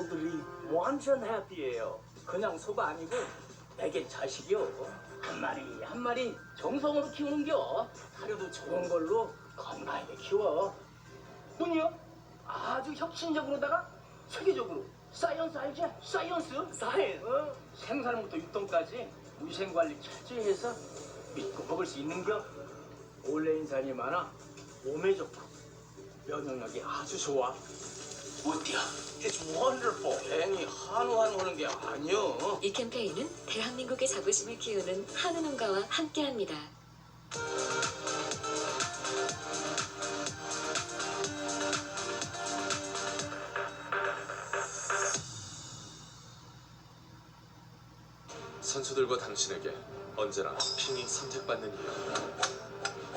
소들이 완전 해피해요. 그냥 소가 아니고 내겐 자식이요. 한 마리 한 마리 정성으로 키우는겨. 사료도 좋은 걸로 건강하게 키워. 문요 아주 혁신적으로다가 세계적으로 사이언스 알지? 사이언스? 사이언스? 어? 생산부터 유통까지 위생관리 철저히 해서 믿고 먹을 수 있는겨. 올레 인산이 많아 몸에 좋고 면역력이 아주 좋아. 어디야? It's wonderful. 괜히 한우 한우 하는 게 아니여. 이 캠페인은 대한민국의 자부심을 키우는 한우 농가와 함께합니다. 선수들과 당신에게 언제나 핑이 선택받는 이유.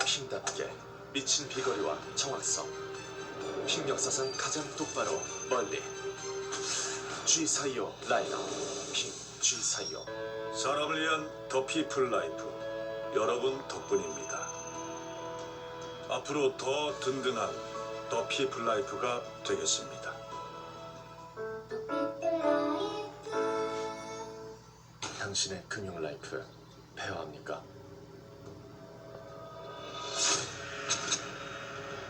핑답게 미친 비거리와 정확성. 핑 역사상 가장 똑바로 멀리. G425 라이너. 핑 G425. 사람을 위한 더 피플 라이프 여러분 덕분입니다. 앞으로 더 든든한 더 피플 라이프가 되겠습니다. 당신의 금융 라이프 배워합니까?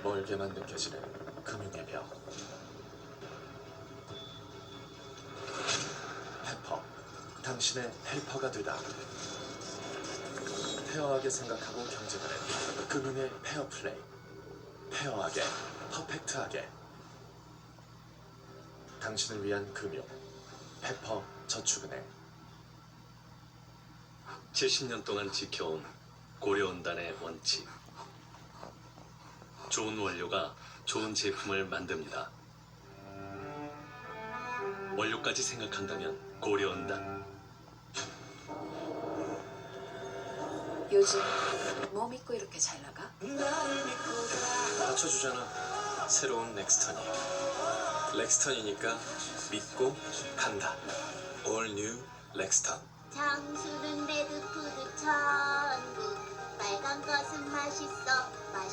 멀게만 느껴지는 금융의 벽. 페퍼, 당신의 헬퍼가 되다. 페어하게 생각하고 경쟁하는 금융의 페어 플레이. 페어하게, 퍼펙트하게. 당신을 위한 금융. 페퍼 저축은행. 70년 동안 지켜온 고려온단의 원칙. 좋은 원료가 좋은 제품을 만듭니다. 원료까지 생각한다면 고려온단. 요즘 뭐 믿고 이렇게 잘 나가? 맞춰주잖아. 새로운 렉스턴이. 렉스턴이니까 믿고 간다. All New 렉스턴. 장수는 레드푸드 천국 빨간 것은 맛있어 좋아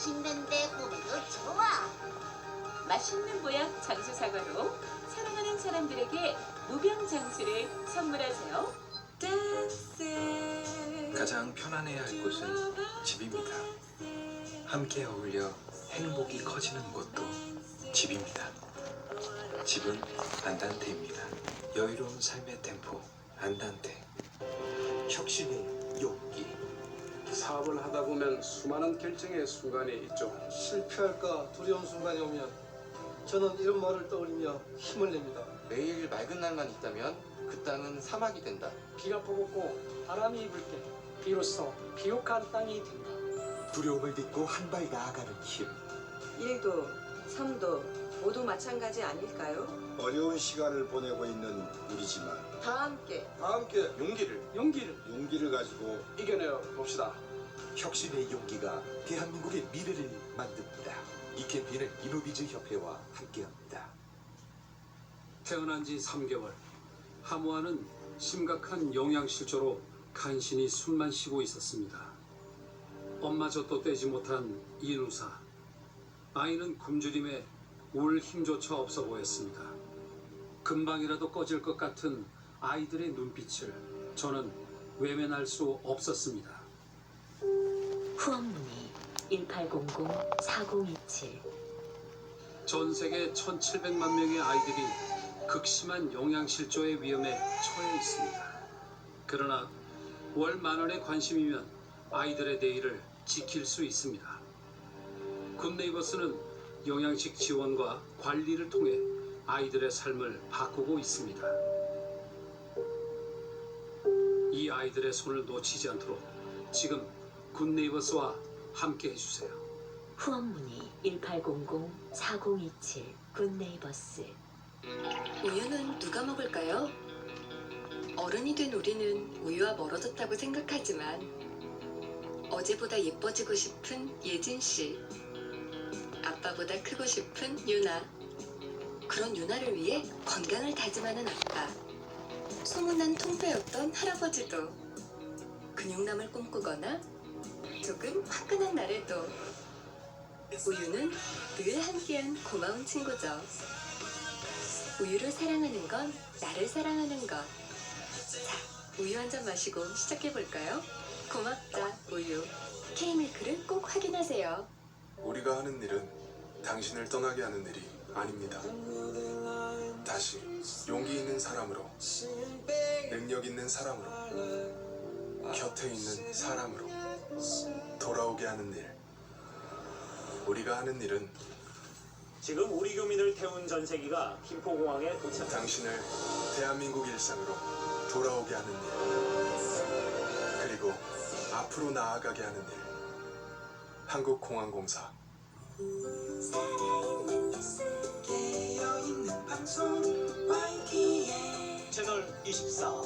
맛있는 보약 장수 사과로 사랑하는 사람들에게 무병 장수를 선물하세요. 가장 편안해야 할 곳은 집입니다. 함께 어울려 행복이 커지는 곳도 집입니다. 집은 안단테입니다. 여유로운 삶의 템포 안단테. 혁신의 용기. 사업을 하다 보면 수많은 결정의 순간이 있죠. 실패할까 두려운 순간이 오면 저는 이런 말을 떠올리며 힘을 냅니다. 매일 맑은 날만 있다면 그 땅은 사막이 된다. 비가 퍼붓고 바람이 불때 비로소 비옥한 땅이 된다. 두려움을 딛고 한 발 나아가는 힘. 일도 삶도 모두 마찬가지 아닐까요? 어려운 시간을 보내고 있는 우리지만 다 함께 다 함께 용기를 용기를 용기를 가지고 이겨내어 봅시다. 혁신의 용기가 대한민국의 미래를 만듭니다. 이 캠페인은 이노비즈 협회와 함께합니다. 태어난 지 3개월 하모아는 심각한 영양실조로 간신히 숨만 쉬고 있었습니다. 엄마 젖도 떼지 못한 이누사 아이는 굶주림에 울 힘조차 없어 보였습니다. 금방이라도 꺼질 것 같은 아이들의 눈빛을 저는 외면할 수 없었습니다. 후원 문의 1800-4027 전 세계 1,700만 명의 아이들이 극심한 영양실조의 위험에 처해 있습니다. 그러나 월 만 원의 관심이면 아이들의 내일을 지킬 수 있습니다. 굿네이버스는 영양식 지원과 관리를 통해 아이들의 삶을 바꾸고 있습니다. 이 아이들의 손을 놓치지 않도록 지금 굿네이버스와 함께 해주세요. 후원 문의 1800-4027 굿네이버스 우유는 누가 먹을까요? 어른이 된 우리는 우유와 멀어졌다고 생각하지만 어제보다 예뻐지고 싶은 예진 씨 아빠보다 크고 싶은 유나 그런 유나를 위해 건강을 다짐하는 아빠 소문난 통폐였던 할아버지도 근육남을 꿈꾸거나 조금 화끈한 날에도 우유는 늘 함께한 고마운 친구죠. 우유를 사랑하는 건 나를 사랑하는 것. 자, 우유 한 잔 마시고 시작해 볼까요? 고맙다, 우유. K밀크를 꼭 확인하세요. 우리가 하는 일은 당신을 떠나게 하는 일이 아닙니다. 다시 용기 있는 사람으로, 능력 있는 사람으로, 곁에 있는 사람으로 돌아오게 하는 일. 우리가 하는 일은 지금 우리 교민을 태운 전세기가 김포공항에 도착. 당신을 대한민국 일상으로 돌아오게 하는 일. 그리고 앞으로 나아가게 하는 일. 한국공항공사. 채널 24.